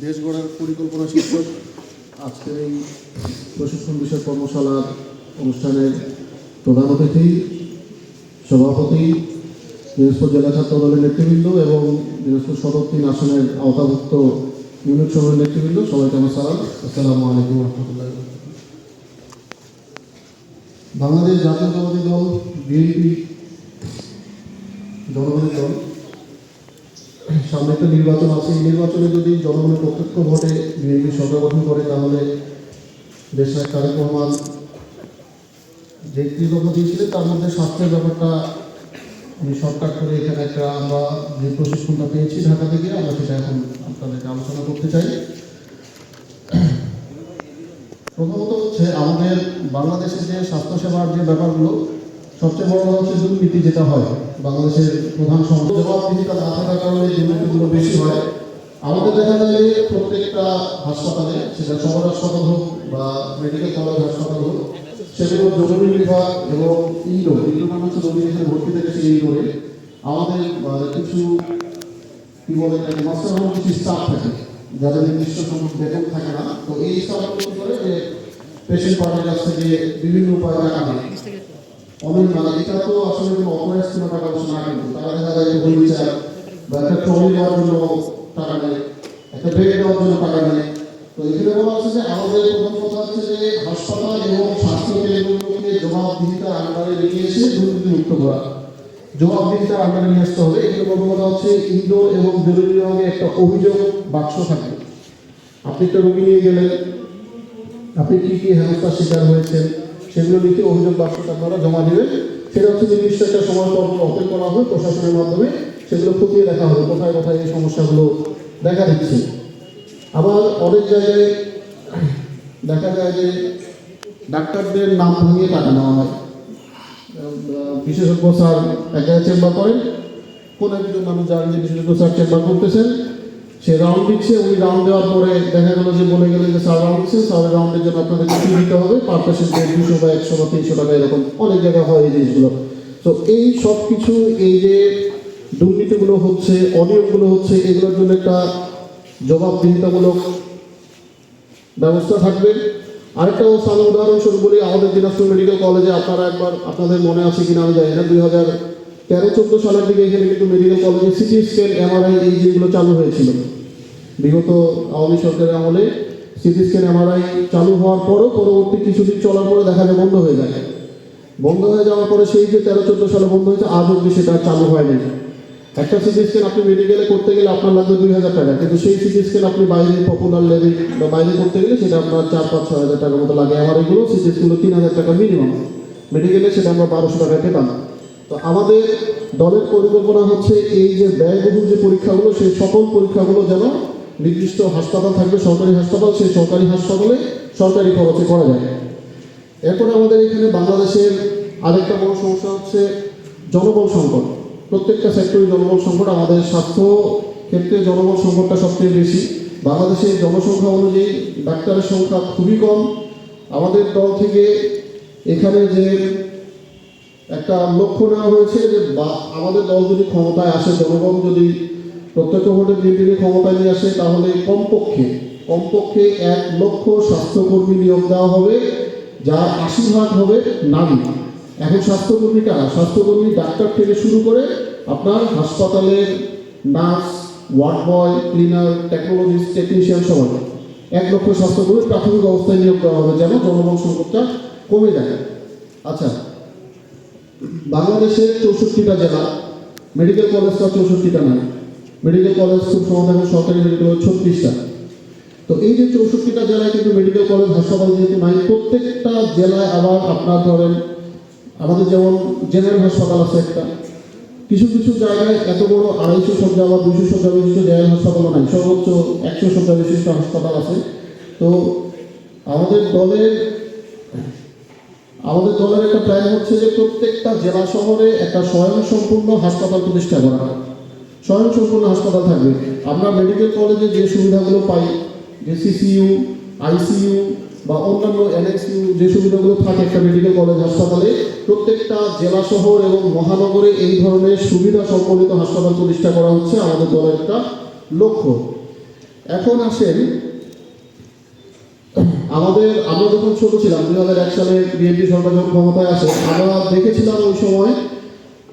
দেশ গড়ার পরিকল্পনা শীর্ষক আজকের এই প্রশিক্ষণ বিষয় কর্মশালার অনুষ্ঠানের প্রধান অতিথি, সভাপতি দিনাজপুর জেলা ছাত্র দলের নেতৃবৃন্দ এবং দিনাজপুর সদর তিন আসনের আওতাভুক্ত ইউনিট সমূহের নেতৃবৃন্দ, সবাইকে আমার সালাম। আসসালামু আলাইকুম রহমতুল্লাহ। বাংলাদেশ জাতীয়তাবাদী দল, বিএনপি জনগণের দল সামনে একটা নির্বাচন আছে। এই নির্বাচনে যদি জনগণের প্রত্যক্ষ ভোটে বিএনপি সরকার গঠন করে, তাহলে দেশের তারেক রহমান যে কৃতজ্ঞ দিয়েছিলেন, তার মধ্যে স্বাস্থ্যের ব্যাপারটা উনি সরকার করে এখানে একটা আমরা যে প্রশিক্ষণটা পেয়েছি ঢাকা থেকে, আমরা সেটা এখন আপনাদেরকে আলোচনা করতে চাই। প্রথমত হচ্ছে, আমাদের বাংলাদেশের যে স্বাস্থ্যসেবার যে ব্যাপারগুলো সবচেয়ে বড় কথা হচ্ছে দুর্নীতি যেটা হয়, বাংলাদেশের প্রধান সমস্যা জবাবদিহিতা না থাকার কারণে দুর্নীতিগুলো বেশি হয়, আমাদের দেখা যায় যে প্রত্যেকটা হাসপাতালে, সেটা শহর হাসপাতাল হোক বা মেডিকেল কলেজ হাসপাতাল হোক সেগুলো জরুরি বিভাগ এবং ইডো ইডো মানে হচ্ছে রোগী এখানে ভর্তি থেকে সেই ইডোরে আমাদের কিছু, কি বলে মাস্টার হোম কিছু স্টাফ থাকে, যাদের নির্দিষ্ট সংখ্যক বেতন থাকে না। তো এই স্টাফগুলো কি করে যে পেশেন্ট পার্টির কাছ থেকে বিভিন্ন উপায়ে নেয়। অনেক মানে এটা তো আসলে কোনো অপরাধ পয়সা না কিন্তু তারা দেখা যায় হুইল চেয়ার বা একটা ট্রলি দেওয়ার জন্য টাকা নেয়, একটা বেড দেওয়ার জন্য টাকা নেয়। তো এখানে বলা হচ্ছে যে আমাদের প্রথম কথা হচ্ছে যে হাসপাতাল এবং স্বাস্থ্য কেন্দ্রগুলোকে জবাবদিহিতার আন্ডারে রেখে এসে দুর্নীতি মুক্ত করা। জবাবদিহিতার নিয়ে আসতে হবে। এখানে প্রথম কথা হচ্ছে ইনডোর এবং জরুরি বিভাগে একটা অভিযোগ বাক্স থাকবে আপনি একটা রোগী নিয়ে গেলেন, আপনি কি কি হেনস্থার শিকার হয়েছেন? সেগুলো লিখে অভিযোগ বাক্সটা আপনারা জমা দেবেন। সেটা হচ্ছে নির্দিষ্ট একটা সময় পর ওপেন করা হবে প্রশাসনের মাধ্যমে। সেগুলো খতিয়ে দেখা হবে, কোথায় কোথায় এই সমস্যাগুলো দেখা দিচ্ছে। আবার অনেক জায়গায় দেখা যায় যে ডাক্তারদের নাম ভাঙিয়ে টাকা নেওয়া হয়। বিশেষজ্ঞ স্যার এক জায়গায় চেম্বার করেন। কোন একজন মানুষ জানেন যে বিশেষজ্ঞ স্যার চেম্বার করতেছেন সে রাউন্ড দিচ্ছে, উনি রাউন্ড দেওয়ার পরে দেখা গেল যে বলে গেলেন যে স্যার রাউন্ড দিচ্ছে স্যার রাউন্ডের জন্য আপনাদেরকে ফি দিতে হবে। পার পেশেন্টের দুশো বা একশো বা তিনশো টাকা এরকম অনেক জায়গায় হয় এই জিনিসগুলো। তো এই সব কিছু, এই যে দুর্নীতিগুলো হচ্ছে, অনিয়মগুলো হচ্ছে, এগুলোর জন্য একটা জবাবদিহিতামূলক ব্যবস্থা থাকবে। আরেকটা উদাহরণস্বরূপ বলি, আমাদের দিনাজপুর মেডিকেল কলেজে আপনারা একবার, আপনাদের মনে আছে কিনা আমি জানি না, দুই হাজার তেরো চোদ্দ সালের দিকে এখানে কিন্তু মেডিকেল কলেজে সিটি স্ক্যান এমআরআই এই যেগুলো চালু হয়েছিল। বিগত আওয়ামী সরকারের আমলে সিটি স্ক্যান এমআরআই চালু হওয়ার পরও পরবর্তী কিছুদিন চলার পরে দেখা যায় বন্ধ হয়ে যায়। বন্ধ হয়ে যাওয়ার পরে সেই যে তেরো চোদ্দ সালে বন্ধ হয়েছে, আজ অব্দি সেটা চালু হয়নি একটা সিটি স্ক্যান আপনি মেডিকেলে করতে গেলে আপনার লাগবে দুই হাজার টাকা, কিন্তু সেই সিটি স্ক্যান আপনি বাইরে পপুলার লেভেল বা বাইরে করতে গেলে সেটা আপনার চার পাঁচ ছয় হাজার টাকার মতো লাগে। আমার এগুলো সিটি স্ক্যানগুলো তিন হাজার টাকা মিনিমাম মেডিকেলে সেটা আমরা বারোশো টাকা পেতাম। আমাদের দলের পরিকল্পনা হচ্ছে এই যে ব্যয়বহুল যে পরীক্ষাগুলো, সেই সকল পরীক্ষাগুলো যেন নির্দিষ্ট হাসপাতাল থাকবে, সরকারি হাসপাতাল, সেই সরকারি হাসপাতালে সরকারি খরচে করা যায়। এরপরে আমাদের এখানে বাংলাদেশের আরেকটা বড় সমস্যা হচ্ছে জনবল সংকট। প্রত্যেকটা সেক্টরে জনবল সংকট, আমাদের স্বাস্থ্য ক্ষেত্রে জনবল সংকটটা সবচেয়ে বেশি। বাংলাদেশের জনসংখ্যা অনুযায়ী ডাক্তারের সংখ্যা খুবই কম। আমাদের দল থেকে এখানে যে একটা লক্ষ্য নেওয়া হয়েছে যে আমাদের দল যদি ক্ষমতায় আসে, জনগণ যদি প্রত্যক্ষ ভোটে বিএনপিকে ক্ষমতায় নিয়ে আসে, তাহলে কমপক্ষে কমপক্ষে এক লক্ষ স্বাস্থ্যকর্মী নিয়োগ দেওয়া হবে, যার আশি ভাগ হবে নারী। এখন স্বাস্থ্যকর্মী কারা? স্বাস্থ্যকর্মী ডাক্তার থেকে শুরু করে আপনার হাসপাতালের nurse, ward boy, cleaner, technologist, technician সবাই। এক লক্ষ স্বাস্থ্যকর্মী প্রাথমিক অবস্থায় নিয়োগ দেওয়া হবে যেন জনবল সংকটটা কমে যায়। আচ্ছা বাংলাদেশের চৌষট্টিটা জেলা মেডিকেল কলেজটা চৌষট্টিটা নাই মেডিকেল কলেজ খুব সমাধান, সরকারি মেডিকেল কলেজ ছত্রিশটা। তো এই যে চৌষট্টিটা জেলায় কিন্তু মেডিকেল কলেজ হাসপাতাল যেহেতু নাই, প্রত্যেকটা জেলায় আবার আপনার ধরেন, আমাদের যেমন জেনারেল হাসপাতাল আছে একটা, কিছু কিছু জায়গায় এত বড় আড়াইশো শয্যা বা দুশো শয্যা বিশিষ্ট জেনারেল হাসপাতালও নাই, সর্বোচ্চ একশো শয্যা বিশিষ্ট হাসপাতাল আছে। তো আমাদের দলের আমাদের দলের একটা প্ল্যান হচ্ছে যে প্রত্যেকটা জেলা শহরে একটা স্বয়ংসম্পূর্ণ হাসপাতাল প্রতিষ্ঠা করা স্বয়ংসম্পূর্ণ হাসপাতাল থাকবে। আমরা মেডিকেল কলেজে যে সুবিধাগুলো পাই, যে সিসিইউ আইসিইউ বা অন্যান্য এনএক্সইউ যে সুবিধাগুলো থাকে একটা মেডিকেল কলেজ হাসপাতালে, প্রত্যেকটা জেলা শহর এবং মহানগরে এই ধরনের সুবিধা সম্পর্কিত হাসপাতাল প্রতিষ্ঠা করা হচ্ছে আমাদের দলের একটা লক্ষ্য। এখন আসেন আমাদের, আমরা যখন ছোট ছিলাম, দুই হাজার এক সালে বিএনপি সরকার যখন ক্ষমতায় আসে, আমরা দেখেছিলাম ওই সময়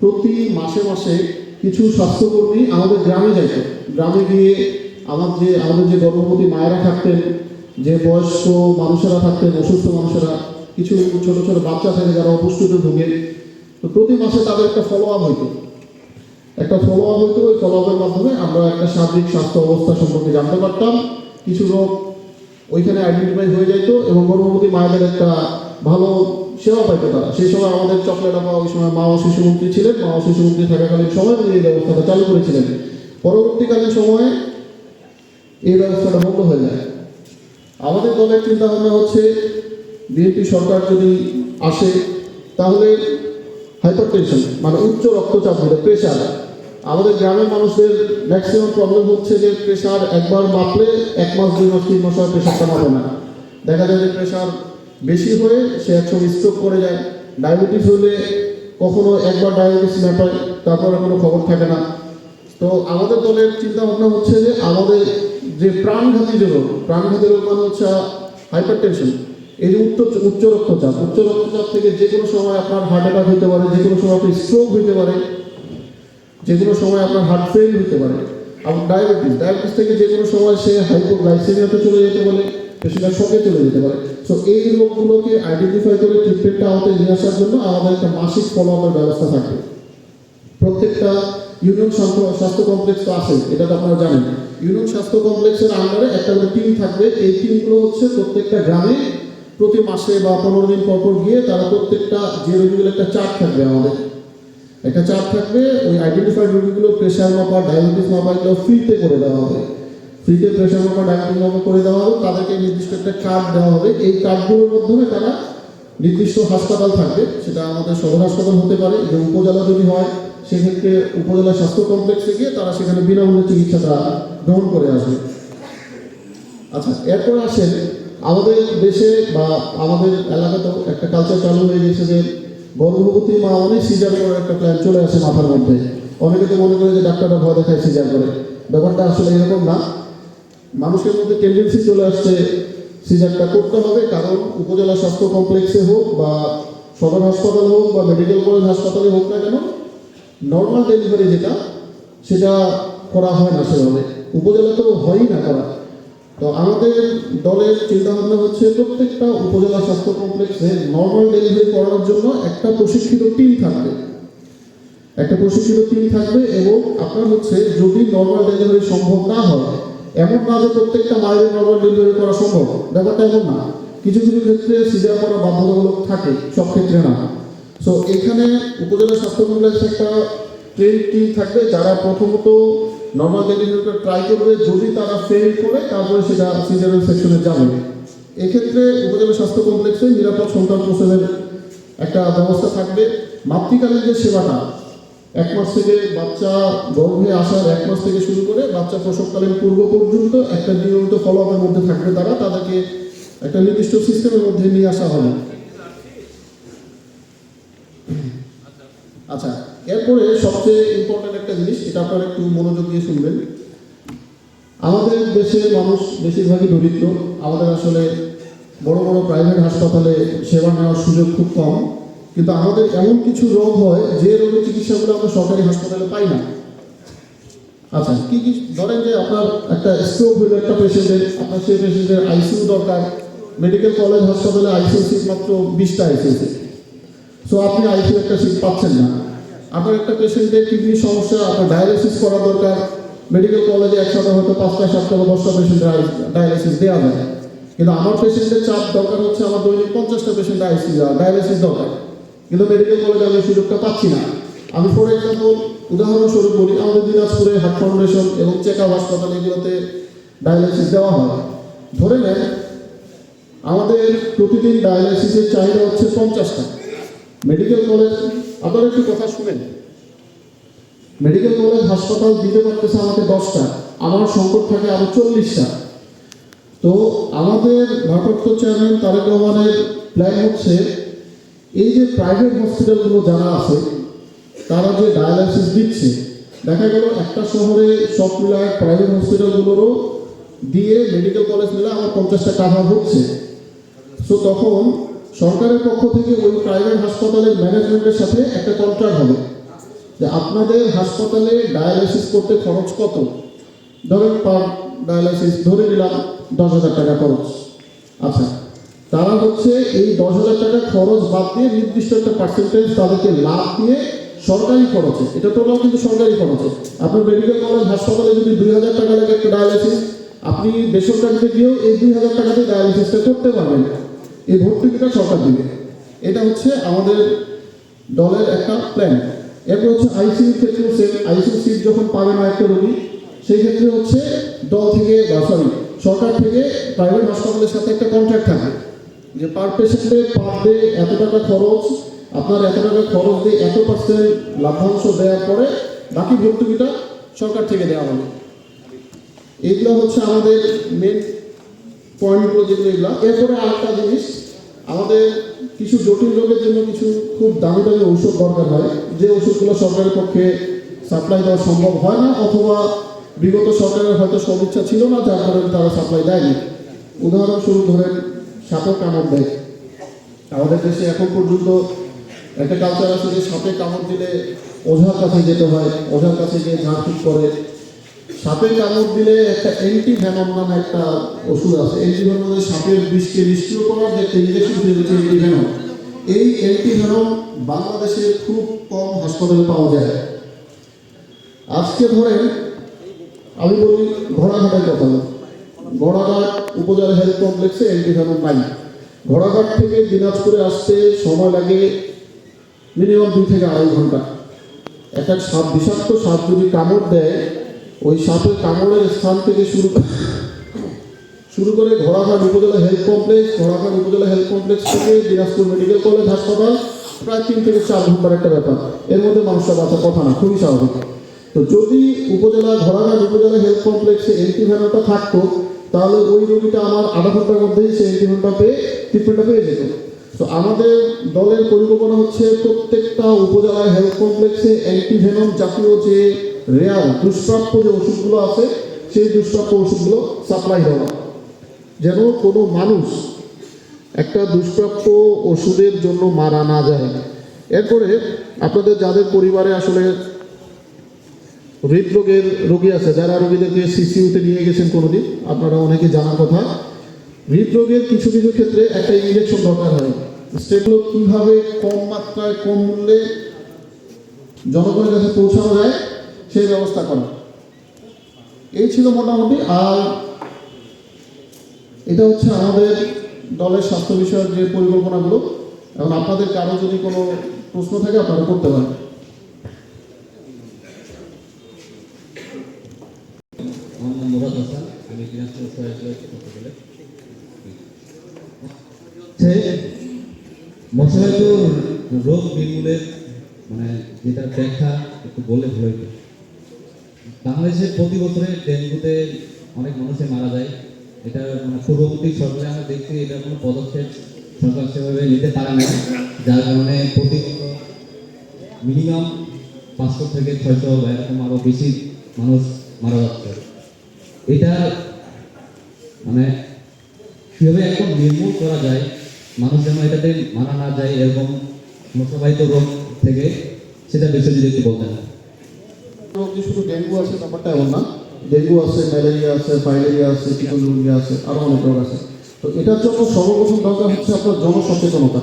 প্রতি মাসে মাসে কিছু স্বাস্থ্যকর্মী আমাদের গ্রামে যাইত। গ্রামে গিয়ে আমার যে, আমাদের যে গর্ভবতী মায়েরা থাকতেন, যে বয়স্ক মানুষেরা থাকতেন, অসুস্থ মানুষেরা, কিছু ছোট ছোট বাচ্চা থাকে যারা অপুষ্টিতে ভুগে, তো প্রতি মাসে তাদের একটা ফলো আপ হইতো। একটা ফলো আপ হইতো, ওই ফলো আপের মাধ্যমে আমরা একটা সার্বিক স্বাস্থ্য অবস্থা সম্পর্কে জানতে পারতাম। কিছু রোগ ওইখানে আইডেন্টিফাই হয়ে যেত এবং গর্ভবতী মায়েদের একটা ভালো সেবা পাইতো তারা। সেই সময় আমাদের চকলেট আপা ওই সময় মা ও শিশুমন্ত্রী ছিলেন, মা ও শিশুমন্ত্রী থাকাকালীন সময় উনি এই ব্যবস্থাটা চালু করেছিলেন। পরবর্তীকালীন সময়ে এই ব্যবস্থাটা বন্ধ হয়ে যায়। আমাদের দলের চিন্তা ভাবনা হচ্ছে, বিএনপি সরকার যদি আসে, তাহলে হাইপারটেনশন মানে উচ্চ রক্তচাপ যেটা প্রেশার আমাদের গ্রামের মানুষদের ম্যাক্সিমাম প্রবলেম হচ্ছে যে প্রেশার একবার মাপলে এক মাস, দুই মাস, তিন মাস হয় প্রেশারটা মাপে না। দেখা যায় যে প্রেশার বেশি হয়ে সে একসময় স্ট্রোক করে যায়। ডায়াবেটিস হলে কখনো একবার ডায়াবেটিস মাপায়, তারপরে কোনো খবর থাকে না। তো আমাদের দলের চিন্তা ভাবনা হচ্ছে যে আমাদের যে প্রাণঘাতী যে রোগ, প্রাণঘাতী রোগ মানে হচ্ছে হাইপার টেনশন এই যে উচ্চ উচ্চ রক্তচাপ উচ্চ রক্তচাপ থেকে যে কোনো সময় আপনার হার্ট অ্যাটাক হতে পারে যে কোনো সময় আপনার স্ট্রোক হতে পারে যে কোনো সময় আপনার হার্ট ফেল হতে পারে। এবং ডায়াবেটিস ডায়াবেটিস থেকে যে কোনো সময় সে হাইপোগ্লাইসেমিয়াতে চলে যেতে পারে পেশেন্টের শকে চলে যেতে পারে। সো এই রোগগুলোকে আইডেন্টিফাই করে ট্রিটমেন্টটা আওতায় নিয়ে আসার জন্য আমাদের একটা মাসিক ফলো আপের ব্যবস্থা থাকবে। প্রত্যেকটা ইউনিয়ন স্বাস্থ্য কমপ্লেক্স তো আছে এটা তো আপনারা জানেন। ইউনিয়ন স্বাস্থ্য কমপ্লেক্সের আন্ডারে একটা করে টিম থাকবে। এই টিমগুলো হচ্ছে প্রত্যেকটা গ্রামে প্রতি মাসে বা পনেরো দিন পর পর গিয়ে তারা প্রত্যেকটা যে রোগীগুলো একটা চার্ট থাকবে আমাদের। একটা চার্ট থাকবে, ওই আইডেন্টিফাইড রোগীগুলো প্রেশার মাপা ডায়াবেটিস মাপা এগুলো ফ্রিতে করে দেওয়া হবে। ফ্রিতে প্রেশার মাপা ডায়াবেটিস মাপা করে দেওয়া হবে, তাদেরকে নির্দিষ্ট একটা কার্ড দেওয়া হবে। এই কার্ডগুলোর মাধ্যমে তারা নির্দিষ্ট হাসপাতাল থাকবে, সেটা আমাদের সদর হাসপাতাল হতে পারে এবং উপজেলা যদি হয়, সেক্ষেত্রে উপজেলা স্বাস্থ্য কমপ্লেক্সে গিয়ে তারা সেখানে বিনামূল্যে চিকিৎসাটা গ্রহণ করে আসবে। আচ্ছা এরপর আসেন, আমাদের দেশে বা আমাদের এলাকাতেও একটা কালচার চালু হয়ে গেছে যে গর্ভবতী মা অনেক সিজার করার একটা প্ল্যান চলে আসে মাথার মধ্যে। অনেকে তো মনে করে যে ডাক্তাররা ভয় দেখায় সিজার করে। ব্যাপারটা আসলে এরকম না। মানুষের মধ্যে টেন্ডেন্সি চলে আসছে সিজারটা করতে হবে, কারণ উপজেলা স্বাস্থ্য কমপ্লেক্সে হোক বা সদর হাসপাতাল হোক বা মেডিকেল কলেজ হাসপাতালে হোক না কেন নর্মাল ডেলিভারি যেটা, সেটা করা হয় না সেভাবে। উপজেলা তো হয়ই না করা। তো আমাদের দলের চিন্তা ভাবনা হচ্ছে প্রত্যেকটা উপজেলা স্বাস্থ্য কমপ্লেক্সে নর্মাল ডেলিভারি করানোর জন্য একটা প্রশিক্ষিত টিম থাকবে। একটা প্রশিক্ষিত টিম থাকবে এবং আপনার হচ্ছে যদি নর্মাল ডেলিভারি সম্ভব না হয়, এমন না যে প্রত্যেকটা মায়ের নর্মাল ডেলিভারি করা সম্ভব, ব্যাপারটা এমন না। কিছু কিছু ক্ষেত্রে সিজার করা বাধ্যতামূলক থাকে, সব ক্ষেত্রে না। সো এখানে উপজেলা স্বাস্থ্য কমপ্লেক্সে একটা ট্রেন টিম থাকবে যারা প্রথমত নর্মাল ডেলিভারিটা ট্রাই করবে, যদি তারা ফেল করে, তারপরে সেটা সিজারের সেকশনে যাবে। এক্ষেত্রে উপজেলা স্বাস্থ্য কমপ্লেক্সে নিরাপদ সন্তান প্রসবের একটা ব্যবস্থা থাকবে। মাতৃকালীন যে সেবাটা, এক মাস থেকে বাচ্চা গর্ভে আসার এক মাস থেকে শুরু করে বাচ্চা প্রসবকালীন পূর্ব পর্যন্ত একটা নিয়মিত ফলো আপের মধ্যে থাকবে তারা, তাদেরকে একটা নির্দিষ্ট সিস্টেমের মধ্যে নিয়ে আসা হবে। আচ্ছা এরপরে সবচেয়ে ইম্পর্টেন্ট একটা জিনিস, এটা আপনারা একটু মনোযোগ দিয়ে শুনবেন। আমাদের দেশের মানুষ বেশিরভাগই দরিদ্র। আমাদের আসলে বড় বড় প্রাইভেট হাসপাতালে সেবা নেওয়ার সুযোগ খুব কম। কিন্তু আমাদের এমন কিছু রোগ হয়, যে রোগের চিকিৎসাগুলো আমরা সরকারি হাসপাতালে পাই না। আচ্ছা কি কি ধরেন যে আপনার একটা স্ট্রোক হলো একটা পেশেন্টের আপনার সেই পেশেন্টের আইসিইউ দরকার। মেডিকেল কলেজ হাসপাতালে আইসিইউ সিট মাত্র বিশটা আইসিইউ সিট সো আপনি আইসিইউ একটা সিট পাচ্ছেন না। আপনার একটা পেশেন্টের কিডনি সমস্যা, আপনার ডায়ালিসিস করা দরকার। মেডিকেল কলেজে একসাথে হয়তো পাঁচটা সাতটা দশটা পেশেন্টের ডায়ালিসিস দেওয়া যায়। কিন্তু আমার পেশেন্টের চাপ দরকার হচ্ছে আমার দৈনিক পঞ্চাশটা পেশেন্ট আইসিইউ ডায়ালিসিস দরকার। কিন্তু মেডিকেল কলেজে আমি সুযোগটা পাচ্ছি না। আমি ফর এক্সাম্পল উদাহরণস্বরূপ বলি, আমাদের দিনাজপুরে হার্ট ফাউন্ডেশন এবং চেক আপ হাসপাতাল এগুলোতে ডায়ালিসিস দেওয়া হয়। ধরে নেন, আমাদের প্রতিদিন ডায়ালিসিসের চাহিদা হচ্ছে পঞ্চাশটা মেডিকেল কলেজ, আপনারা একটু কথা শুনেন। মেডিকেল কলেজ, হাসপাতাল দিতে পারতেছে আমাকে দশটা, আমার সংকট থাকে আরও চল্লিশটা। তো আমাদের ভারপ্রাপ্ত চেয়ারম্যান তারেক রহমানের প্ল্যান হচ্ছে, এই যে প্রাইভেট হসপিটালগুলো যারা আছে, তারা যে ডায়ালাইসিস দিচ্ছে, দেখা গেল একটা শহরে সব মিলায় প্রাইভেট হসপিটালগুলোরও দিয়ে মেডিকেল কলেজ মিলে আমার পঞ্চাশটা টাকা হচ্ছে। তো তখন সরকারের পক্ষ থেকে ওই প্রাইভেট হাসপাতালের ম্যানেজমেন্টের সাথে একটা কন্ট্রাক্ট হবে যে আপনাদের হাসপাতালে ডায়ালিসিস করতে খরচ কত? ধরেন পার ডায়ালিসিস ধরে নিলাম দশ হাজার টাকা খরচ। আচ্ছা তারা হচ্ছে এই দশ হাজার টাকা খরচ বাদ দিয়ে নির্দিষ্ট একটা পার্সেন্টেজ তাদেরকে লাভ দিয়ে সরকারি খরচে, এটা টোটাল কিন্তু সরকারি খরচে। আপনার মেডিকেল কলেজ হাসপাতালে যদি দুই হাজার টাকা লাগে একটা ডায়ালিসিস আপনি বেসরকারিতে গিয়েও এই দুই হাজার টাকাতে ডায়ালিসিসটা করতে পারবেন। এই ভর্তুকিটা সরকার দিবে। এটা হচ্ছে আমাদের দলের একটা প্ল্যান এরপর হচ্ছে আইসিইউ ক্ষেত্রেও সেম আইসিইউ সিট যখন পাবে না একটা রোগী, সেই ক্ষেত্রে হচ্ছে দল থেকে বা সরি সরকার থেকে প্রাইভেট হাসপাতালের সাথে একটা কন্ট্রাক্ট থাকে। যে পার পেশেন্টে পার ডে এত টাকা খরচ, আপনার এত টাকা খরচ দিয়ে এত পার্সেন্ট লাভ্যাংশ দেওয়ার পরে বাকি ভর্তুকিটা সরকার থেকে দেওয়া হবে। এগুলো হচ্ছে আমাদের মেন পয়েন্টগুলো যেগুলো এগুলো, এরপরে আরেকটা জিনিস, আমাদের কিছু জটিল রোগের জন্য কিছু খুব দামি দামি ঔষধ দরকার হয়। যে ওষুধগুলো সরকারের পক্ষে সাপ্লাই দেওয়া সম্ভব হয় না, অথবা বিগত সরকারের হয়তো সদিচ্ছা ছিল না, যার কারণে তারা সাপ্লাই দেয়নি। উদাহরণস্বরূপ ধরেন, সাপের কামড় দেয়। আমাদের দেশে এখন পর্যন্ত একটা কালচার আছে যে সাপে কামড় দিলে ওঝার কাছে যেতে হয়, ওঝার কাছে গিয়ে ঝাড়ফুঁক করে। সাপের কামড় দিলে একটা অ্যান্টি ভ্যানম নামে একটা ওষুধ আছে। অ্যান্টি ভ্যানম সাপের বিষকে নিষ্ক্রিয় করার যে একটা ইঞ্জেকশন তৈরি হচ্ছে অ্যান্টি ভ্যানম এই অ্যান্টি ভ্যানম বাংলাদেশে খুব কম হাসপাতালে পাওয়া যায়। আজকে ধরেন, আমি বলি ঘোড়াঘাটের কথা। ঘোড়াঘাট উপজেলা হেলথ কমপ্লেক্সে অ্যান্টি ভ্যানম নাই। ঘোড়াঘাট থেকে দিনাজপুরে আসতে সময় লাগে মিনিমাম দুই থেকে আড়াই ঘণ্টা। একটা সাপ, বিষাক্ত সাপ যদি কামড় দেয় ওই সাপের কামড়ের স্থান থেকে শুরু শুরু করে ঘোড়াঘাট উপজেলা হেলথ কমপ্লেক্স ঘোড়াঘাট উপজেলা হেলথ কমপ্লেক্স থেকে দিনাজপুর মেডিকেল কলেজ হাসপাতাল, প্রায় তিন থেকে চার ঘণ্টার একটা ব্যাপার। এর মধ্যে মানুষটা বাঁচার কথা না, খুবই স্বাভাবিক। তো যদি উপজেলা ঘোড়াঘাট উপজেলা হেলথ কমপ্লেক্সে অ্যান্টিভ্যানোটা থাকতো, তাহলে ওই রোগীটা আমার আধা ঘণ্টার মধ্যেই সে অ্যান্টিভ্যানটা পেয়ে ট্রিটমেন্টটা পেয়ে যেত। তো আমাদের দলের পরিকল্পনা হচ্ছে প্রত্যেকটা উপজেলায় হেলথ কমপ্লেক্সে অ্যান্টিভেনম জাতীয় যে রেয়ার দুষ্প্রাপ্য যে ওষুধগুলো আছে, সেই দুষ্প্রাপ্য ওষুধগুলো সাপ্লাই দেওয়া যেন কোনো মানুষ একটা দুষ্প্রাপ্য ওষুধের জন্য মারা না যায়। এরপরে আপনাদের যাদের পরিবারে আসলে হৃদরোগের রোগী আছে, যারা রোগীদেরকে সিসিউতে নিয়ে গেছেন কোনোদিন, আপনারা অনেকে জানার কথা। হৃদরোগের কিছু কিছু ক্ষেত্রে একটা ইঞ্জেকশন দরকার হয়। সেগুলো কীভাবে কম মাত্রায়, কম মূল্যে জনগণের কাছে পৌঁছানো যায়। সেই ব্যবস্থা করা এই ছিল মোটামুটি আর এটা হচ্ছে আমাদের দলের স্বাস্থ্য বিষয়ক যে পরিকল্পনাগুলো। এখন আপনাদের কারও যদি কোনো প্রশ্ন থাকে আপনারা করতে পারেন। মশাবাহিত রোগ নির্মূলের মানে যেটা দেখা একটু বলে ভালো বাংলাদেশে প্রতি বছরে ডেঙ্গুতে অনেক মানুষে মারা যায়। এটা মানে পূর্ববর্তী সরকারে আমরা দেখছি, এটা কোনো পদক্ষেপ সরকার সেভাবে নিতে পারে না যার কারণে প্রতি মিনিমাম পাঁচশো থেকে ছয়শো বা এরকম আরও বেশি মানুষ মারা যাচ্ছে। এটা মানে কীভাবে একদম নির্মূল করা যায়, মানুষ যেন এটাতে মারা না যায় এরকম মশাবাহিত রোগ থেকে, সেটা বিষয়ে যদি একটু বলতেন। ডেঙ্গু আছে ব্যাপারটা এমন না, ডেঙ্গু আছে, ম্যালেরিয়া আছে আছে আছে আরও অনেক আছে। তো এটার জন্য সর্বপ্রথম দরকার হচ্ছে আপনার জনসচেতনতা।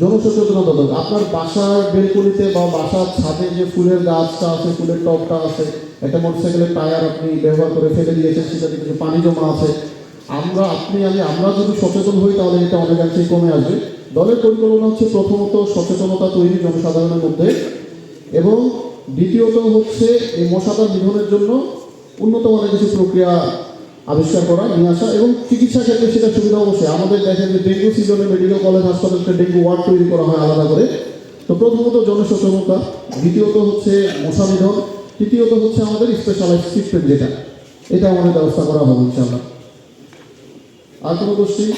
জনসচেতনতা আপনার বাসার বেলকনিতে বা বাসার ছাদে যে ফুলের গাছটা আছে, ফুলের টবটা আছে, একটা মোটরসাইকেলের টায়ার আপনি ব্যবহার করে ফেলে দিয়েছেন, সেটাতে কিছু পানি জমা আছে। আমরা, আপনি, আমি, আমরা যদি সচেতন হই, তাহলে এটা অনেকাংশেই কমে আসবে। দলের পরিকল্পনা হচ্ছে প্রথমত সচেতনতা তৈরি জনসাধারণের মধ্যে এবং দ্বিতীয়ত হচ্ছে এই মশাদার নিধনের জন্য উন্নত মানের কিছু প্রক্রিয়া আবিষ্কার করা, নিয়ে আসা এবং চিকিৎসা ক্ষেত্রে সেটা সুবিধা অবশ্যই। আমাদের দেখেন যে ডেঙ্গু সিজনে মেডিকেল কলেজ হাসপাতালকে ডেঙ্গু ওয়ার্ড তৈরি করা হয় আলাদা করে। তো প্রথমত জনসচেতনতা, দ্বিতীয়ত হচ্ছে মশা নিধন, তৃতীয়ত হচ্ছে আমাদের স্পেশালাইজ ট্রিটমেন্ট যেটা। এটা আমাদের ব্যবস্থা করা হবে ইনশাআল্লাহ। আর কোনো গোষ্ঠী